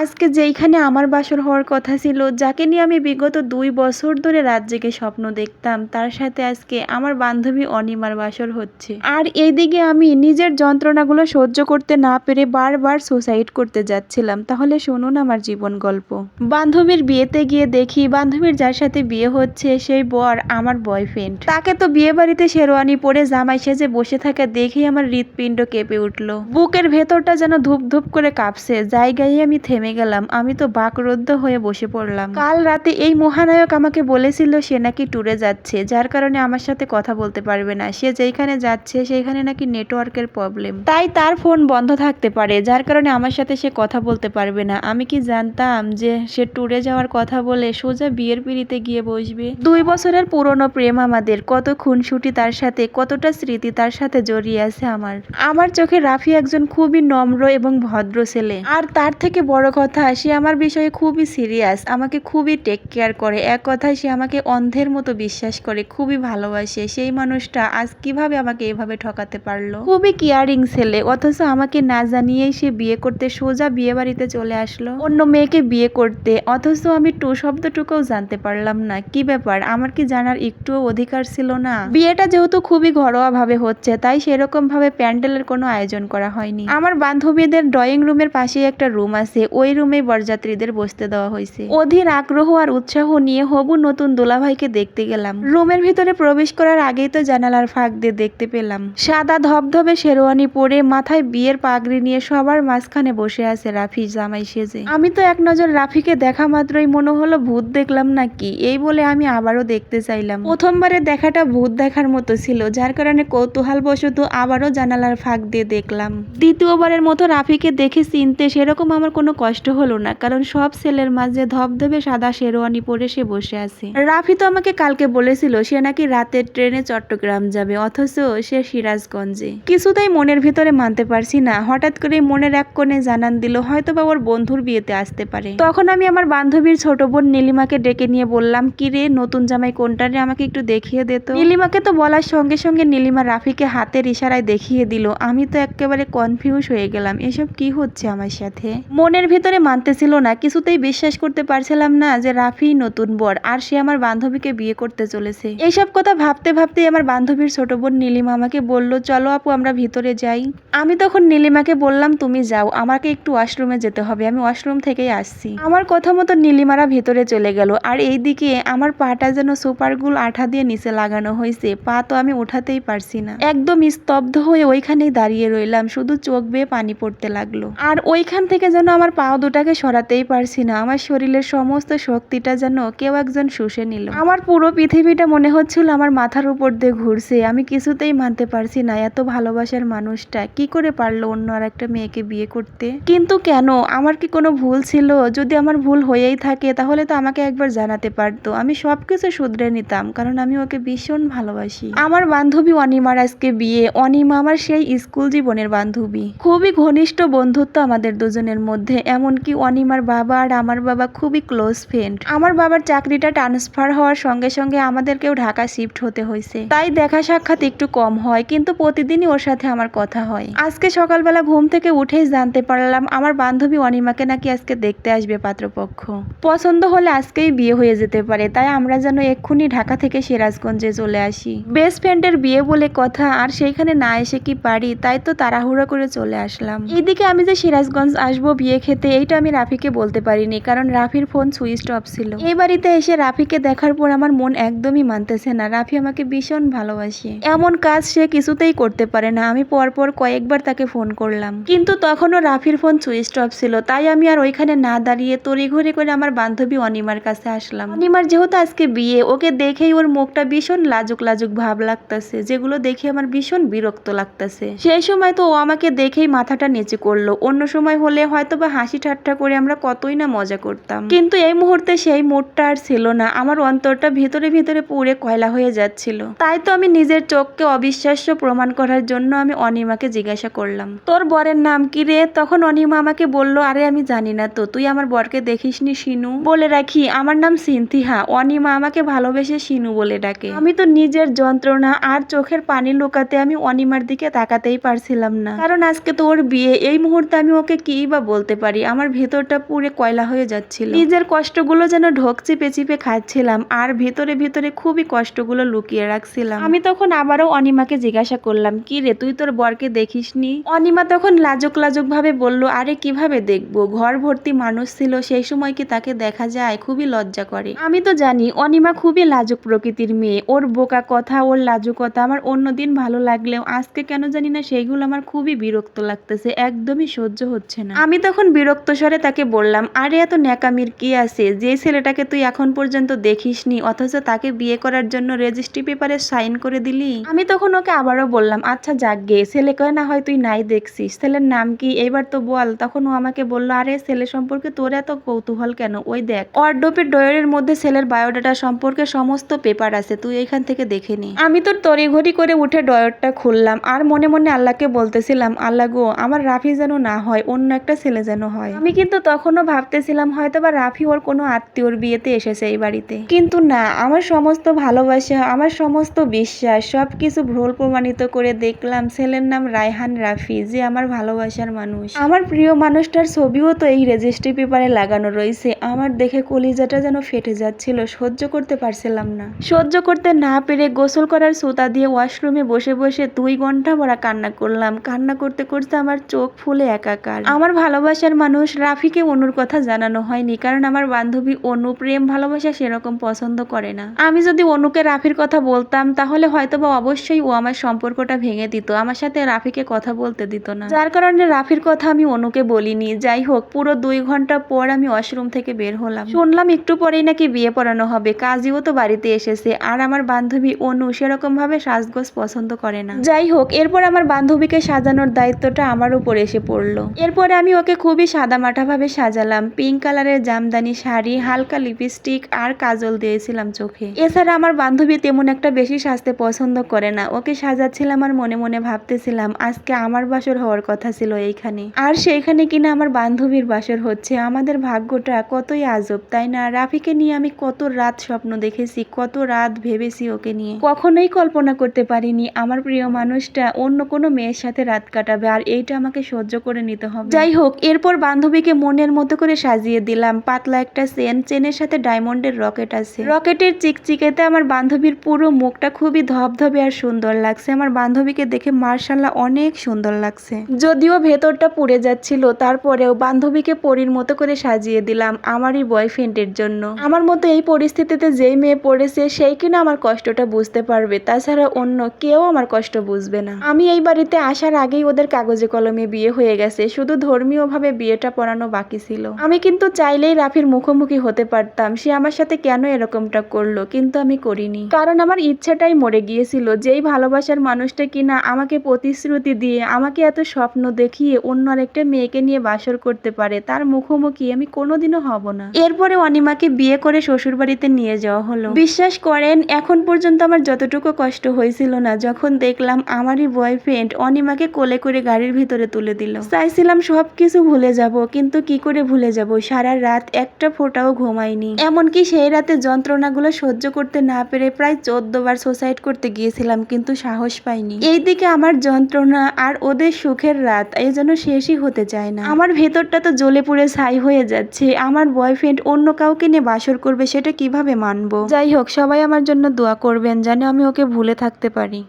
আজকে যেইখানে আমার বাসর হওয়ার কথা ছিল, যাকে নিয়ে আমি বিগত দুই বছর ধরে রাত জেগে স্বপ্ন দেখতাম, তার সাথে আজকে আমার বান্ধবী অনিমার বাসর হচ্ছে। আর এইদিকে আমি নিজের যন্ত্রণাগুলো সহ্য করতে না পেরে বারবার সুসাইড করতে যাচ্ছিলাম। তাহলে শুনুন আমার জীবন গল্প। বান্ধবীর বিয়েতে গিয়ে দেখি, বান্ধবীর যার সাথে বিয়ে হচ্ছে, সেই বর আমার বয়ফ্রেন্ড তাকে তো বিয়ে বাড়িতে শেরওয়ানি পরে জামাই সেজে বসে থাকা দেখেই আমার হৃৎপিণ্ড কেঁপে উঠল। বুকের ভেতরটা যেন ধূপ ধূপ করে কাঁপছে, জায়গায় আমি থেমে গেলাম। আমি তো বাকরুদ্ধ হয়ে বসে পড়লাম। কাল রাতে এই মহানায়ক আমাকে বলেছিল সে নাকি ট্যুরে যাচ্ছে, যার কারণে আমার সাথে কথা বলতে পারবে না। সে যেখানে যাচ্ছে, সেইখানে নাকি নেটওয়ার্কের প্রবলেম তাই তার ফোন বন্ধ থাকতে পারে, যার কারণে আমার সাথে সে কথা বলতে পারবে না। আমি কি জানতাম যে সে ট্যুরে যাওয়ার কথা বলে সোজা বিয়ের পিড়িতে গিয়ে বসবে? দুই বছরের পুরনো প্রেম আমাদের, কত খুনসুটি তার সাথে, কতটা স্মৃতি তার সাথে জড়িয়ে আছে আমার। আমার চোখে রাফি একজন খুবই নম্র এবং ভদ্র ছেলে। আর তার থেকে বড় কথা, সে আমার বিষয়ে খুবই সিরিয়াস আমাকে খুবই টেক কেয়ার করে। এক কথায়, সে আমাকে অন্ধের মতো বিশ্বাস করে, খুবই ভালোবাসে। সেই মানুষটা আজ কীভাবে আমাকে এভাবে ঠকাতে পারল? খুবই কেয়ারিং ছেলে, অথচ আমাকে না জানিয়েই সে বিয়ে করতে সোজা বিয়ে বাড়িতে চলে আসলো। অন্য মেয়েকে বিয়ে করতে, অথচ আমি টু শব্দটুকুও জানতে পারলাম না। কি ব্যাপার, আমার কি জানার একটুও অধিকার ছিল না? বিয়েটা যেহেতু খুবই ঘরোয়া ভাবে হচ্ছে, তাই সেরকম ভাবে প্যান্ডেলের কোনো আয়োজন করা হয়নি। আমার বান্ধবীদের ড্রয়িং রুমের পাশেই একটা রুম আছে ওই রুমে বরযাত্রীদের বসতে দেওয়া হয়েছে। অধীর আগ্রহ আর উৎসাহ নিয়ে হবু নতুন দোলাভাইকে দেখতে গেলাম। রুমের ভিতরে প্রবেশ করার আগেই তো জানালার ফাঁক দিয়ে দেখতে পেলাম। সাদা ধবধবে শেরওয়ানি পরে মাথায় বিয়ের পাগড়ি নিয়ে সবার মাঝখানে বসে আছে রাফি জামাই সেজে। আমি তো এক নজর রাফিকে দেখা মাত্রই মনে হলো ভূত দেখলাম নাকি, এই বলে আমি আবারও দেখতে চাইলাম। প্রথমবারে দেখাটা ভূত দেখার মতো ছিল, যার কারণে কৌতূহল বশত আবারও জানালার ফাঁক দিয়ে দেখলাম। দ্বিতীয়বারের মতো রাফিকে দেখে চিনতে সেরকম আমার কোনো কষ্ট হলো না, কারণ সব ছেলের মাঝে ধবধবে সাদা শেরওয়ানি পরে সে বসে আছে। রাফি তো আমাকে কালকে বলেছিল সে নাকি রাতের ট্রেনে চট্টগ্রাম যাবে, অথচ সে সিরাজগঞ্জে। কিছুতেই মনের ভিতরে মানতে পারছি না, হঠাৎ করে মনের এক কোণে জানান দিল হয়তো বা ওর বন্ধুর বিয়েতে আসতে পারে। তখন আমি আমার বান্ধবীর ছোট বোন নীলিমাকে ডেকে নিয়ে বললাম, কি রে, নতুন জামাই কোনটা রে, আমাকে একটু দেখিয়ে দে তো। নীলিমাকে তো বলার সঙ্গে সঙ্গে নীলিমা রাফিকে হাতের ইশারায় দেখিয়ে দিল। আমি তো একেবারে কনফিউজ হয়ে গেলাম, এসব কি হচ্ছে আমার সাথে? মনের ভিতরে মানতেছিল না, কিছুতেই বিশ্বাস করতে পারছিলাম না যে রাফি নতুন বর, আর সে আমার বান্ধবীকে বিয়ে করতে চলেছে। এইসব কথা ভাবতে ভাবতে আমার বান্ধবীর ছোট বোন নীলিমা আমাকে বলল, চলো আপু, আমরা ভিতরে যাই। আমি তখন নীলিমাকে বললাম, তুমি যাও, আমাকে একটু ওয়াশরুমে যেতে হবে, আমি ওয়াশরুম থেকেই আসছি। আমার কথা মতো নীলিমারা ভিতরে চলে গেল, আর এইদিকে আমার পাটা যেন সুপারগুল আঠা দিয়ে নিচে লাগানো হয়েছে পা তো আমি উঠাতেই পারছি না। একদম স্তব্ধ হয়ে ওইখানেই দাঁড়িয়ে রইলাম, শুধু চোখ বেয়ে পানি পড়তে লাগল। আর ওইখান থেকে যেন আমার পা দুটাকে সরাতেই পারছি না। আমার শরীরের সমস্ত শক্তিটা যেন কেউ একজন শুষে নিল। আমার পুরো পৃথিবীটা মনে হচ্ছিল আমার মাথার উপর দিয়ে ঘুরছে। আমি কিছুতেই মানতে পারছি না এত ভালোবাসার মানুষটা। কি করে পারল অন্য আর একটা মেয়েকে বিয়ে করতে? কিন্তু কেন? আমার কি কোনো ভুল ছিল? যদি আমার ভুল হয়েই থাকে, তাহলে তো আমাকে একবার জানাতে পারতো। আমি সবকিছু শুধরে নিতাম, কারণ আমি ওকে ভীষণ ভালোবাসি। আমার বান্ধবী অনিমার আজকে বিয়ে। অনিমা আমার সেই স্কুল জীবনের বান্ধবী। খুবই ঘনিষ্ঠ বন্ধুত্ব আমাদের দুজনের মধ্যে। এমনকি অনিমার বাবা আর আমার বাবা খুবই ক্লোজ ফ্রেন্ড আমার বাবার চাকরিটা ট্রান্সফার হওয়ার সঙ্গে সঙ্গে আমাদেরকেও ঢাকা শিফট হতে হয়েছে। তাই দেখা সাক্ষাৎ একটু কম হয়, কিন্তু প্রতিদিনই ওর সাথে আমার কথা হয়। আজকে সকালবেলা ঘুম থেকে উঠেই জানতে পারলাম আমার বান্ধবী অনিমাকে নাকি আজকে দেখতে আসবে পাত্রপক্ষ। পছন্দ হলে আজকেই বিয়ে হয়ে যেতে পারে, তাই আমরা যেন এক্ষুনি ঢাকা থেকে সিরাজগঞ্জে চলে আসি। বেস্ট ফ্রেন্ডের বিয়ে বলে কথা আর সেইখানে না এসে কি পারি, তাই তো তাড়াহুড়ো করে চলে আসলাম। এদিকে আমি যে সিরাজগঞ্জ আসব বিয়ে খেতে এইটা আমি রাফিকে বলতে পারিনি, কারণ রাফির ফোন সুইচ অফ ছিল। এই বাড়িতে এসে রাফিকে দেখার পর আমার মন একদমই মানতেছে না। রাফি আমাকে ভীষণ ভালোবাসে। এমন কাজ সে কিছুতেই করতে পারে না। আমি পরপর কয়েকবার তাকে ফোন করলাম। কিন্তু তখনও রাফির ফোন সুইচ অফ ছিল। তাই আমি আর ওইখানে না দাঁড়িয়ে তড়িঘড়ি করে আমার বান্ধবী অনিমার কাছে আসলাম। অনিমার যেহেতু আজকে বিয়ে, ওকে দেখেই ওর মুখটা ভীষণ লাজুক লাজুক ভাব লাগতেছে, যেগুলো দেখে আমার ভীষণ বিরক্ত লাগতেছে। সেই সময় তো ও আমাকে দেখেই মাথাটা নিচু করল। অন্য সময় হলে হয়তো বা হাসি ঠাট্টা করে আমরা কতই না মজা করতাম। কিন্তু এই মুহূর্তে সেই মুডটা আর ছিল না। আমার অন্তরটা ভিতরে ভিতরে পুড়ে কয়লা হয়ে যাচ্ছিল। তাই তো আমি নিজের চোখকে অবিশ্বাস্য প্রমাণ করার জন্য আমি অনিমাকে জিজ্ঞাসা করলাম, তোর বরের নাম কি রে? তখন অনিমা আমাকে বলল, আরে, আমি জানি না তো। তুই আমার বরকে দেখিসনি শিনু? বলে রাখি, আমার নাম সিনথিহা। অনিমা আমাকে ভালোবেসে শিনু বলে ডাকে। আমি তো নিজের যন্ত্রণা আর চোখের পানি লুকাতে আমি অনিমার দিকে তাকাতেই পারছিলাম না। কারণ আজকে তো ওর বিয়ে, এই মুহূর্তে আমি ওকে কি বা বলতে পারি? আমার ভেতরটা পুরে কয়লা হয়ে যাচ্ছিল। নিজের কষ্টগুলো যেন ঢোক চেপে চিপে খাচ্ছিলাম আর ভেতরে ভেতরে খুবই কষ্টগুলো লুকিয়ে রাখছিলাম। আমি তখন আবারও অনিমাকে জিজ্ঞাসা করলাম, কি রে, তুই তোর বরকে দেখিসনি? অনিমা তখন লাজুক লাজুক ভাবে বলল, আরে, কীভাবে দেখব? ঘর ভর্তি মানুষ ছিল, সেই সময় কি তাকে দেখা যায়? খুবই লজ্জা করে। আমি তো জানি, অনিমা খুবই লাজুক প্রকৃতির মেয়ে। ওর বোকা কথা, ওর লাজুকতা আমার অন্যদিন ভালো লাগলেও আজকে কেন জানি না সেইগুলো আমার খুবই বিরক্ত লাগতেছে, একদমই সহ্য হচ্ছে না। আমি তখন বিরক্ত স্বরে তাকে বললাম, আরে এত ন্যাকামির কি আছে? যে ছেলেটাকে তুই এখন পর্যন্ত দেখিসনি, অথচ তাকে বিয়ে করার জন্য রেজিস্ট্রি পেপারে সাইন করে দিলি? আমি তখন ওকে আবারও বললাম আচ্ছা যাক গে, ছেলে কয় না হয় তুই নাই দেখছিস। ছেলের নাম কি? এইবার তো বল। তখন ও আমাকে বলল, আরে, ছেলে সম্পর্কে তোর এত কৌতূহল কেন? ওই দেখ অর্ডোপের ডয়ের মধ্যে ছেলের বায়োডাটা সম্পর্কে সমস্ত পেপার আছে, তুই এখান থেকে দেখে নি। আমি তো তড়িঘড়ি করে উঠে ডয়রটা খুললাম, আর মনে মনে আল্লাহকে বলতেছিলাম, আল্লাহ গো, আমার রাফি যেন না হয়, অন্য একটা ছেলে যেন হয়। আমি কিন্তু তখনও ভাবতেছিলাম হয়তো বা রাফি ওর কোনো আত্মীয়র বিয়েতে এসেছে এই বাড়িতে। কিন্তু না, আমার সমস্ত ভালোবাসা, আমার সমস্ত বিশ্বাস সব কিছু ভ্রল প্রমাণিত করে দেখলাম ছেলের নাম রায়হান রাফি, যে আমার ভালোবাসার মানুষ। আমার প্রিয় মানুষটার ছবিও তো এই রেজিস্ট্রি পেপারে লাগানো রয়েছে। আমার দেখে কলিজাটা যেন ফেটে যাচ্ছিল, সহ্য করতে পারছিলাম না। সহ্য করতে না পেরে গোসল করার সুতা দিয়ে ওয়াশরুমে বসে বসে দুই ঘণ্টা ভরা কান্না করলাম। কান্না করতে করতে আমার চোখ ফুলে একাকার। আমার ভালোবাসার মানুষ রাফিকে অনুর কথা জানানো হয়নি, কারণ আমার বান্ধবী অনু প্রেম, ভালোবাসা সেরকম পছন্দ করে না। আমি যদি অনুকে রাফির কথা বলতাম, তাহলে হয়তো বা অবশ্যই ও আমার সম্পর্কটা ভেঙে দিত, আমার সাথে রাফিকে কথা বলতে দিত না। যার কারণে রাফির কথা আমি অনুকে বলিনি। যাই হোক, পুরো দুই ঘণ্টা পর আমি ওয়াশরুম থেকে বের হলাম। শুনলাম একটু পরেই নাকি বিয়ে পড়ানো হবে, কাজীও তো বাড়িতে এসেছে, আর আমার বান্ধবী অনু সেরকম ভাবে সাজগোজ পছন্দ করে না। যাই হোক, এরপর আমার বান্ধবীকে সাজানোর দায়িত্বটা আমার উপর এসে পড়ল। এরপরে আমি ওকে খুবই সাদামাটা ভাবে সাজালাম। পিঙ্ক কালারের জামদানি শাড়ি, হালকা লিপস্টিক আর কাজল দিয়েছিলাম চোখে। এছাড়া আমার বান্ধবী তেমন একটা বেশি সাজতে পছন্দ করে না। ওকে সাজাচ্ছিলাম আর মনে মনে ভাবতেছিলাম, আজকে আমার বাসর হওয়ার কথা ছিল এইখানে। আর সেইখানে কিনা আমার বান্ধবীর বাসর হচ্ছে। আমাদের ভাগ্যটা কতই আজব, তাই না? রাফিকে নিয়ে আমি কত রাত স্বপ্ন দেখেছি, কত রাত ভেবেছি ওকে নিয়ে। কখনোই কল্পনা করতে পারিনি, আমার প্রিয় মানুষটা অন্য কোনো মেয়ের সাথে রাত কাটাবে, আর এইটা আমাকে সহ্য করে নিতে হবে। যাই হোক, এরপর বান্ধবীকে মনের মতো করে সাজিয়ে দিলাম। পাতলা একটা চেন চেনের সাথে ডায়মন্ডের রকেট আছে। রকেটের চিকচিকেতে আমার বান্ধবীর পুরো মুখটা খুবই ধবধবে আর সুন্দর লাগছে। আমার বান্ধবীকে দেখে মার্শাল্লাহ অনেক সুন্দর লাগছে। যদিও ভেতরটা পুড়ে যাচ্ছিল, তারপরেও বান্ধবীকে পরীর মতো করে সাজিয়ে দিলাম আমারই বয়ফ্রেন্ডের জন্য। আমার মতো এই পরিস্থিতিতে যেই মেয়ে পড়েছে সেই কিনা আমার কষ্টটা বুঝতে পারবে। তাছাড়া অন্য কেউ আমার কষ্ট বুঝবে না। আমি এই বাড়িতে আসার আগেই ওদের কাগজে কলমে বিয়ে হয়ে গেছে। শুধু ধর্মীয়ভাবে বিয়েটা পড়ানো বাকি ছিল। আমি কিন্তু চাইলেই রাফির মুখোমুখি হতে পারতাম। সে আমার সাথে কেন এরকমটা করল, কিন্তু আমি করিনি। কারণ আমার ইচ্ছাটাই মরে গিয়েছিল। যেই ভালোবাসার মানুষটা কিনা আমাকে প্রতিশ্রুতি দিয়ে আমাকে এত স্বপ্ন দেখিয়ে অন্য আরেকটা মেয়েকে নিয়ে বাসর করতে পারে, তার মুখোমুখি আমি কোনোদিনও হব না। এরপরে অনিমাকে বিয়ে করে শ্বশুর বাড়িতে নিয়ে যাওয়া হলো। বিশ্বাস করেন, এখন পর্যন্ত আমার যতটুকু কষ্ট হয়েছিল না, যখন দেখলাম আমারই বয়ফ্রেন্ড অনিমাকে কোলে করে গাড়ির ভিতরে তুলে দিল। চাইছিলাম সবকিছু ভুলে যাব কিন্তু কি করে ভুলে যাব? সারা রাত একটা ফোঁটাও ঘুমাইনি এমনকি সেই রাতে যন্ত্রণাগুলো সহ্য করতে না পেরে প্রায় চোদ্দ বার সুসাইড করতে গিয়েছিলাম, কিন্তু সাহস পাইনি। এইদিকে আমার যন্ত্রণা আর ওদের সুখের রাত এই জন্য শেষই হতে চায় না। আমার ভেতরটা তো জ্বলে পুড়ে ছাই হয়ে যাচ্ছে। আমার বয়ফ্রেন্ড অন্য কাউকে নিয়ে বাসর করবে সেটা কীভাবে মানবো? যাই হোক, সবাই আমার জন্য দোয়া করবেন যেন আমি ওকে ভুলে থাকতে পারি।